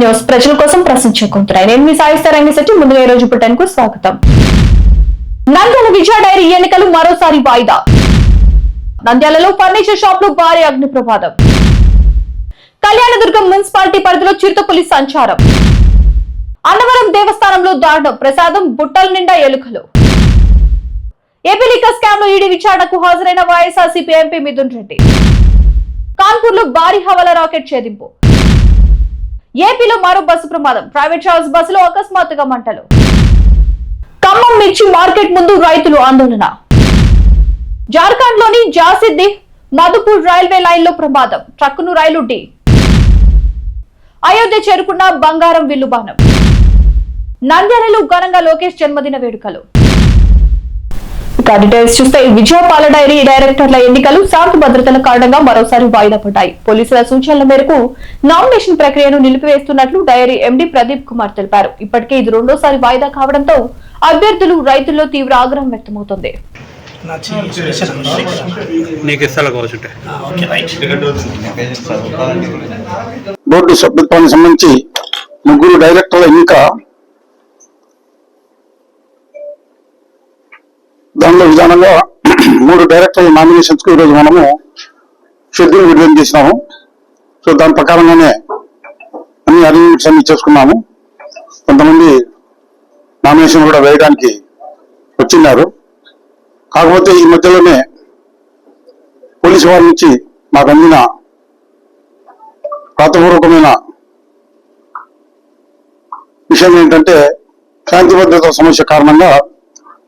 News ప్రజల కోసం ప్రశ్నించుకుంటున్నాయి. నేను మీ సాయిస్తారంగి శెట్టి ముందుగా ఈ రోజు పుట్టానికి స్వాగతం. నంద్యాల విజయ డైరీ ఎన్నికలు మరోసారి వాయిదా. నంద్యాలలో ఫర్నిచర్ షాప్లో భారీ అగ్ని ప్రమాదం కళ్యాణదుర్గం మున్సిపాలిటీ పరిధిలో చిరుతపులి సంచారం. అన్నవరం దేవస్థానంలో దారుణం ప్రసాదం బుట్టల నిండా ఎలుకలు. ఏపీ స్కామ్లో ఈడీ విచారణకు హాజరైన వైఎస్ఆర్సీపీ ఎంపీ మిథున్ రెడ్డి. కాన్పూర్లో భారీ హవల రాకెట్ ఛేదింపు. ఏపీలో మరో బస్సు ప్రమాదం. ప్రైవేట్ ట్రావెల్స్ బస్సులో అకస్మాత్తుగా మంటలు. ఖమ్మం మిర్చి మార్కెట్ ముందు రైతులు ఆందోళన. జార్ఖండ్లోని జాసిద్ది మధుపూర్ రైల్వే లైన్లో ప్రమాదం. ట్రక్కును రైలు డి. అయోధ్య చేరుకున్న బంగారం విల్లుబాణం నంద్యాలలో ఘనంగా లోకేష్ జన్మదిన వేడుకలు. ఇక డీటెయిల్స్ చూస్తే విజయపాల డైరీ డైరెక్టర్ల ఎన్నికలు శాంతి భద్రతల కారణంగా మరోసారి వాయిదా పడ్డాయి. పోలీసుల సూచనల మేరకు నామినేషన్ ప్రక్రియను నిలిపివేస్తున్నట్లు డైరీ ఎండీ ప్రదీప్ కుమార్ తెలిపారు. ఇప్పటికే ఇది రెండోసారి వాయిదా కావడంతో అభ్యర్థులు రైతుల్లో తీవ్ర ఆగ్రహం వ్యక్తమవుతోంది. సంబంధించి ముగ్గురు డైరెక్టర్ల ఎన్నిక దానిలో విధానంగా మూడు డైరెక్టర్ల నామినేషన్స్కు ఈరోజు మనము షెడ్యూల్ విడుదల చేసినాము. సో దాని ప్రకారంగానే అన్ని అరేంజ్మెంట్స్ అన్ని చేసుకున్నాము. కొంతమంది నామినేషన్ కూడా వేయడానికి వచ్చిన్నారు. కాకపోతే ఈ మధ్యలోనే పోలీసు వారి నుంచి మాకు అందిన రాతపూర్వకమైన విషయం ఏంటంటే శాంతి భద్రత సమస్య కారణంగా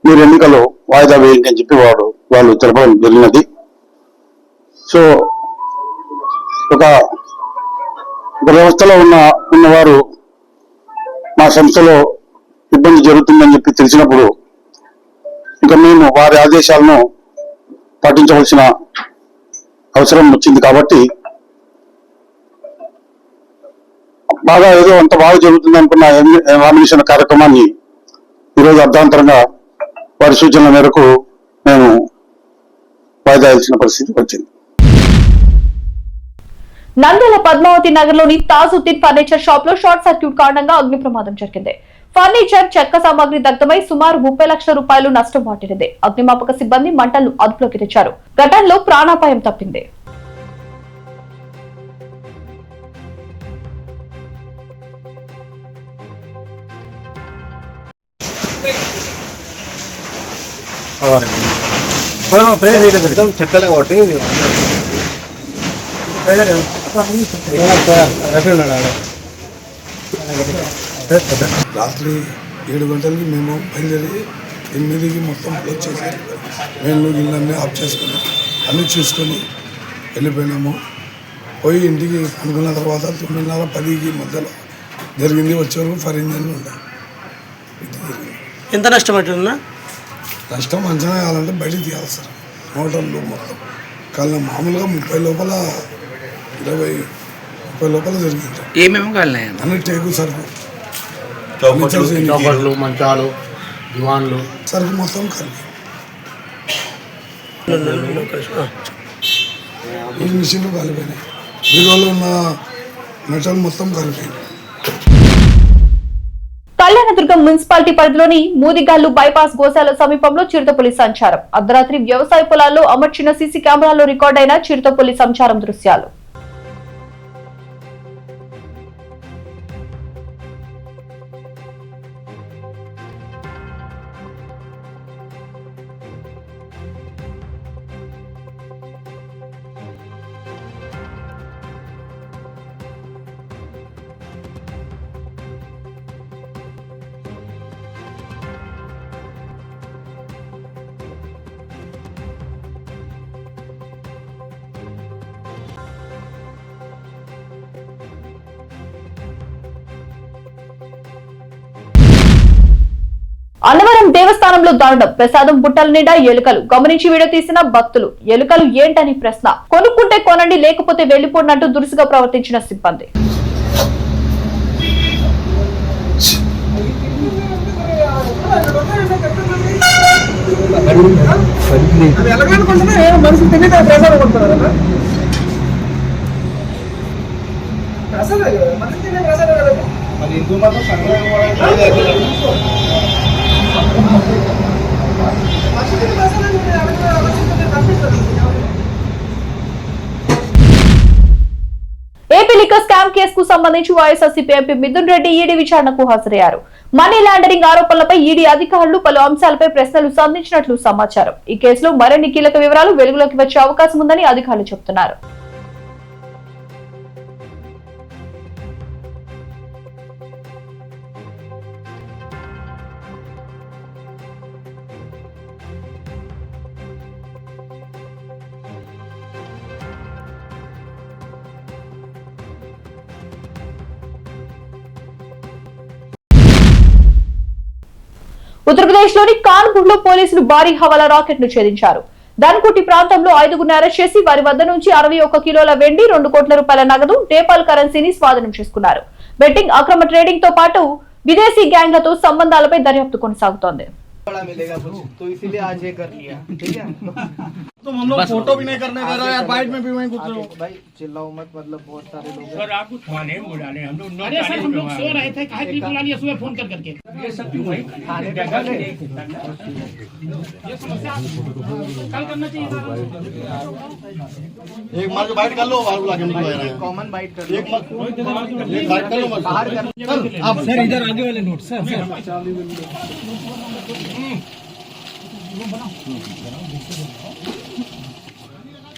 మీరు ఎన్నికలు వాయిదా వేయండి అని చెప్పి వాడు వాళ్ళు తెలపడం జరిగినది. సో ఒక వ్యవస్థలో ఉన్న ఉన్నవారు మా సంస్థలో ఇబ్బంది జరుగుతుందని చెప్పి తెలిసినప్పుడు ఇంకా మేము వారి ఆదేశాలను పాటించవలసిన అవసరం వచ్చింది కాబట్టి బాగా ఏదో అంత బాగా జరుగుతుంది అనుకున్న ఎన్ని- నామినేషన్ కార్యక్రమాన్ని ఈరోజు అర్ధాంతరంగా వారి సూచనల మేరకు మేము వాయిదాల్సిన పరిస్థితి వచ్చింది. నంద్యాల పద్మావతి నగర్లోని తాజుద్దీన్ ఫర్నిచర్ షాప్లో షార్ట్ సర్క్యూట్ కారణంగా అగ్ని ప్రమాదం జరిగింది. ఫర్నిచర్ చెక్క సామాగ్రి దగ్ధమై సుమారు ముప్పై లక్షల రూపాయలు నష్టం వాటిల్లింది. అగ్నిమాపక సిబ్బంది మంటలు అదుపులోకి తెచ్చారు. ఘటనలో ప్రాణాపాయం తప్పింది. ఒకటి రాత్రి ఏడు గంటలకి మేము బయలుదేరి ఎనిమిదికి మొత్తం క్లోజ్ చేసి మేము ఇళ్ళన్నీ ఆఫ్ చేసుకుని అన్నీ చూసుకొని వెళ్ళిపోయినాము. పోయి ఇంటికి అనుకున్న తర్వాత తొమ్మిదిన్నర పదికి మధ్యలో జరిగింది. వచ్చే వరకు ఫర్ ఇంజన్లు ఉండే ఇది జరిగింది ఎంత నష్టం అంటున్నా నష్టం అంచనా వేయాలంటే బయటికి తీయాలి సార్. మోటార్లు మొత్తం కానీ మామూలుగా ముప్పై లోపల ఇరవై ముప్పై లోపల జరిగింది. ఏమేమి కాలినాయి అన్ని? టేకు సరుకు. చౌకట్లు మంచాలు దివాన్లు. సరుకు మొత్తం కలిపి ఈ మిషన్లు కలిపినాయి బీరువాలో ఉన్న మెటల్ మొత్తం కలిపినాయి నారాయణదుర్గం మున్సిపాలిటీ పరిధిలోని మూదిగాళ్ళు బైపాస్ గోశాల సమీపంలో చిరుతపులి సంచారం. అర్ధరాత్రి వ్యవసాయ పొలాల్లో అమర్చిన సీసీ కెమెరాల్లో రికార్డైన చిరుతపులి సంచారం దృశ్యాలు. అన్నవరం దేవస్థానంలో దారుణం. ప్రసాదం బుట్టల నిండా ఎలుకలు. గమనించి వీడియో తీసిన భక్తులు ఎలుకలు ఏంటని ప్రశ్న. కొనుక్కుంటే కొనండి లేకపోతే వెళ్ళిపోయినట్టు దురుసుగా ప్రవర్తించిన సిబ్బంది. ప్రసాదం కొడుతున్నారు మరి హిందూ మతం ఏపీ లిక్కర్ స్కామ్ కేసుకు సంబంధించి YSRCP MP Mithun Reddy ED విచారణకు హాజరయ్యారు. మనీ లాండరింగ్ ఆరోపణలపై ఈడీ అధికారులు పలు అంశాలపై ప్రశ్నలు సంధించినట్లు సమాచారం. ఈ కేసులో మరిన్ని కీలక వివరాలు వెలుగులోకి వచ్చే అవకాశం ఉందని అధికారులు చెబుతున్నారు. ఉత్తరప్రదేశ్లోని కాన్పూర్లో పోలీసులు భారీ హవాలా రాకెట్ను ఛేదించారు. ధన్కుటి ప్రాంతంలో ఐదుగురిని అరెస్ట్ చేసి వారి వద్ద నుంచి అరవై ఒక్క కిలోల వెండి రెండు కోట్ల రూపాయల నగదు నేపాల్ కరెన్సీని స్వాధీనం చేసుకున్నారు. బెట్టింగ్ అక్రమ ట్రేడింగ్తో పాటు విదేశీ గ్యాంగ్లతో సంబంధాలపై దర్యాప్తు కొనసాగుతోంది. तो हम लोग फ़ोटो भी नहीं करने दे रहे यार बाइट में भी वहीं घुस रहे हो। भाई चिल्लाओ मत मतलब बहुत सारे लोग। सर आपको थाने में बुलाने हम लोग अरे सर हम लोग सो रहे थे काहे की बुला लिया सुबह फ़ोन कर करके। ये सब क्यों भाई? थाने पे कल ये समस्या कल करना चाहिए एक मार के बाइट कर लो बाहर बुला के हमको लग रहा है कॉमन बाइट कर एक मत एक बाइट कर लो मत। बाहर कर आप सर इधर आगे वाले note sir sir.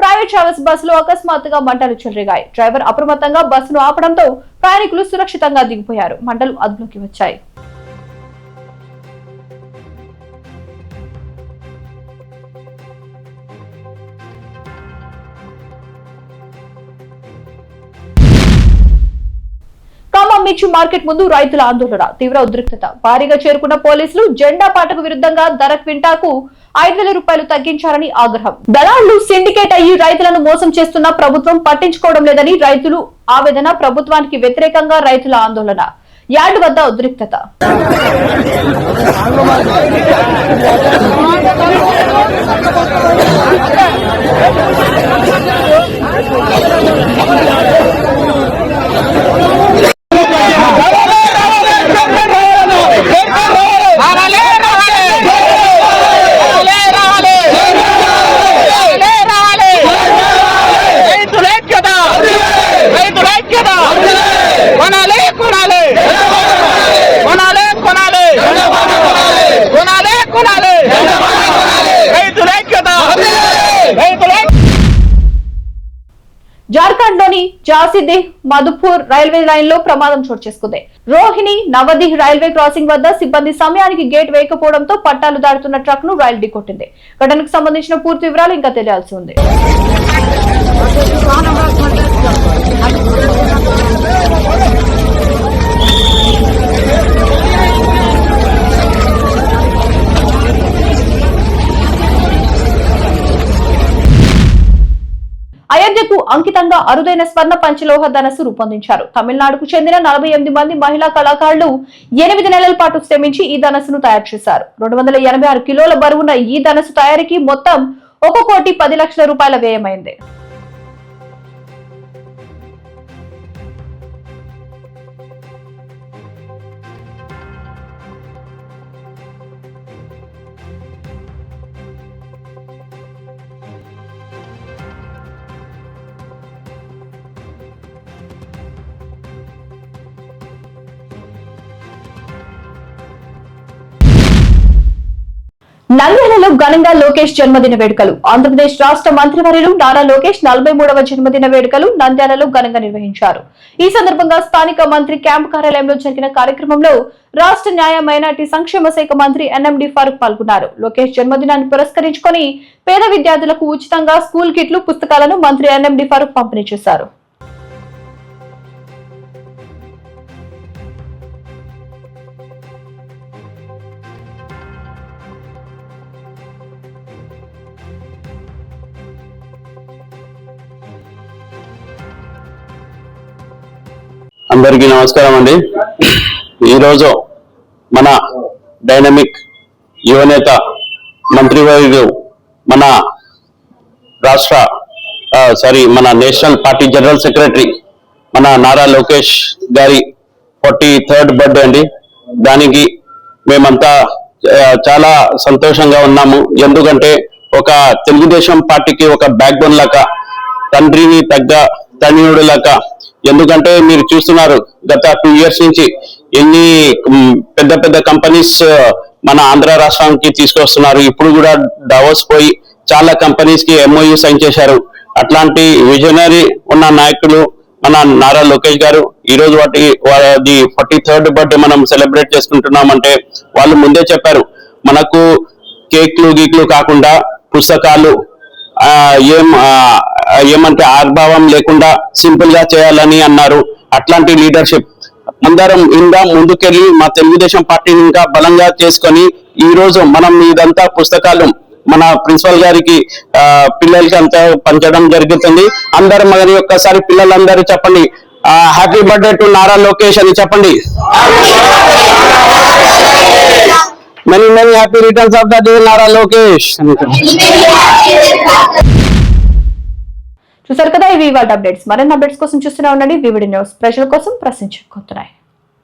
Private travels బస్సులో అకస్మాత్తుగా మంటలు చెలరేగాయి. డ్రైవర్ అప్రమత్తంగా బస్సును ఆపడంతో ప్రయాణికులు సురక్షితంగా దిగిపోయారు. మంటలు అదుపులోకి వచ్చాయి. మిర్చి మార్కెట్ ముందు రైతుల ఆందోళన తీవ్ర ఉద్రిక్తత. భారీగా చేరుకున్న పోలీసులు జెండా పాటకు విరుద్ధంగా ధర క్వింటాకు ఐదు వేల రూపాయలు తగ్గించారని ఆగ్రహం. దళాళ్ళు సిండికేట్ అయ్యి రైతులను మోసం చేస్తున్న ప్రభుత్వం పట్టించుకోవడం లేదని రైతులు ఆవేదన ప్రభుత్వానికి వ్యతిరేకంగా రైతుల ఆందోళన. యార్డు వద్ద ఉద్రిక్తత. జార్ఖండ్లోని జాసిదిహ్ మధుపూర్ రైల్వే లైన్లో ప్రమాదం చోటు చేసుకుంది. రోహిణి నవదిహ్ రైల్వే క్రాసింగ్ వద్ద సిబ్బంది సమయానికి గేట్ వేయకపోవడంతో పట్టాలు దాటుతున్న ట్రక్ను రైలు ఢీకొట్టింది. ఘటనకు సంబంధించిన పూర్తి వివరాలు ఇంకా తెలియాల్సి ఉంది. అంకితంగా అరుదైన స్వర్ణ పంచలోహ ధనస్సు రూపొందించారు. తమిళనాడుకు చెందిన నలభై ఎనిమిది మంది మహిళా కళాకారులు ఎనిమిది నెలల పాటు శ్రమించి ఈ ధనస్సును తయారు చేశారు. రెండు వందల ఎనభై ఆరు కిలోల బరువున్న ఈ ధనస్సు తయారీకి మొత్తం ఒక కోటి పది లక్షల రూపాయల వ్యయమైంది. నంద్యాలలో ఘనంగా లోకేష్ జన్మదిన వేడుకలు. ఆంధ్రప్రదేశ్ రాష్ట్ర మంత్రివర్యులు నారా లోకేష్ నలభై మూడవ జన్మదిన వేడుకలు నంద్యాలలో ఘనంగా నిర్వహించారు. ఈ సందర్భంగా స్థానిక మంత్రి క్యాంపు కార్యాలయంలో జరిగిన కార్యక్రమంలో రాష్ట్ర న్యాయ మైనార్టీ సంక్షేమ శాఖ మంత్రి ఎన్ఎండి ఫారూక్ పాల్గొన్నారు. లోకేష్ జన్మదినాన్ని పురస్కరించుకొని పేద విద్యార్థులకు ఉచితంగా స్కూల్ కిట్లు పుస్తకాలను మంత్రి ఎన్ఎండి ఫారూక్ పంపిణీ చేశారు. అందరికీ నమస్కారం అండి. ఈరోజు మన డైనమిక్ యువనేత మంత్రివర్యులు మన రాష్ట్ర సారీ మన నేషనల్ పార్టీ జనరల్ సెక్రటరీ మన నారా లోకేష్ గారి ఫార్టీ థర్డ్ బర్త్డే అండి. దానికి మేమంతా చాలా సంతోషంగా ఉన్నాము. ఎందుకంటే ఒక తెలుగుదేశం పార్టీకి ఒక బ్యాక్ బోన్ లాగా తండ్రిని తగ్గ తనయుడు లాగా ఎందుకంటే మీరు చూస్తున్నారు గత టూ ఇయర్స్ నుంచి ఎన్ని పెద్ద పెద్ద కంపెనీస్ మన ఆంధ్ర రాష్ట్రానికి తీసుకొస్తున్నారు. ఇప్పుడు కూడా డవోస్ పోయి చాలా కంపెనీస్కి ఎంఓయూ సైన్ చేశారు. అట్లాంటి విజనరీ ఉన్న నాయకులు మన నారా లోకేష్ గారు ఈ రోజు వాటి వారి ఫార్టీ థర్డ్ బర్త్డే మనం సెలబ్రేట్ చేసుకుంటున్నామంటే వాళ్ళు ముందే చెప్పారు. మనకు కేక్లు గీక్లు కాకుండా పుస్తకాలు ఏం ఏమంటే ఆర్భావం లేకుండా సింపుల్గా చేయాలని అన్నారు. అట్లాంటి లీడర్షిప్. అందరం ఇంకా ముందుకెళ్ళి మా తెలుగుదేశం పార్టీని ఇంకా బలంగా చేసుకొని ఈ రోజు మనం ఇదంతా పుస్తకాలు మన ప్రిన్సిపల్ గారికి ఆ, పిల్లలకి అంతా పంచడం జరుగుతుంది. అందరం మరి ఒక్కసారి పిల్లలందరూ చెప్పండి. Happy birthday to Nara Lokesh అని చెప్పండి. Many many happy returns of the day nara lokesh. చూసారు కదా ఇవి ఇవాళ అప్డేట్స్ మరిన్ని అప్డేట్స్ కోసం చూస్తూనే ఉండండి. వివిడి న్యూస్ ప్రజల కోసం ప్రశ్నించుకుంటున్నాయి